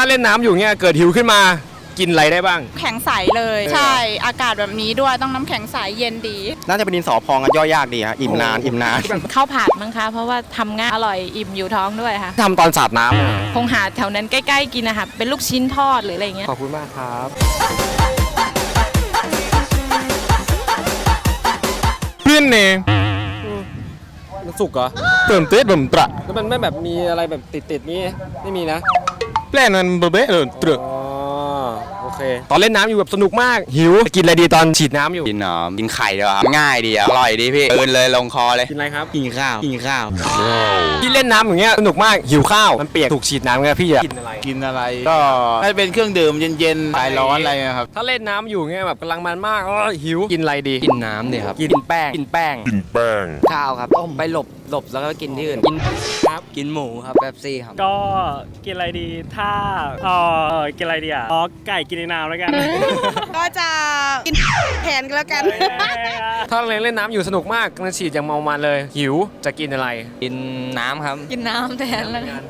าเล่นน้ำอยู่เงี้ยเกิดหิวขึ้นมากินอะไรได้บ้าง แข็งใสเลย ใช่ อากาศแบบนี้ด้วยต้องน้ำแข็งใสเย็นดี น่าจะเป็นดินสอพองกันย่อยยากดีฮะอิ่มนานอิ่มนาน ข้าวผัดมั้งคะ เพราะว่าทำง่ายอร่อยอิ่มอยู่ท้องด้วยค่ะ ทำตอนสาดน้ำคงหาแถวนั้นใกล้ๆกินนะคะเป็นลูกชิ้นทอดหรืออะไรอย่างเงี้ย ขอบคุณมากครับ เพื่อนเนมันสุกเหรอเติมเต๊ดผมตระแล้วมันไม่แบบมีอะไรแบบติดติดๆนี่ไม่มีนะ แปลนันเบเบ้เออตระอ๋อโอเค ตอนเล่นน้ำอยู่แบบสนุกมาก หิว กินอะไรดีตอนฉีดน้ำอยู่ กินหนอมกินไข่ดีกว่าครับง่ายดีอะอร่อยดีพี่เดินเลยลงคอเลย กินอะไรครับ กินข้าว กินข้าวพี่เล่นน้ำอย่างเงี้ยสนุกมาก หิวข้าว มันเปียก ถูกฉีดน้ำไงพี่จะกินอะไร กินอะไร ก็ให้เป็นเครื่องดื่มเย็นๆคลายร้อนอะไรนะครับ ถ้าเล่นน้ำอยู่เงี้ยแบบกำลังมันมากอ๋อหิว กินอะไรดี กินน้ำเนี่ยครับ กินแป้ง กินแป้งข้าวครับ ต้ม ไปหลบ หลบแล้วก็กินที่อื่น กิน ครับ กินหมูครับแป๊บซี่ครับ ก็กินอะไรดี ถ้าเออกินอะไรดีอะอ๋อไก่กินในน้ำแล้วกัน ก็จะกินแทนก็แล้วกัน ถ้าเล่นเล่นน้ำอยู่สนุกมากกำลังฉีดอย่างเมามันเลย หิวจะกินอะไร กินน้ำครับ กินน้ำแทนแล้วกัน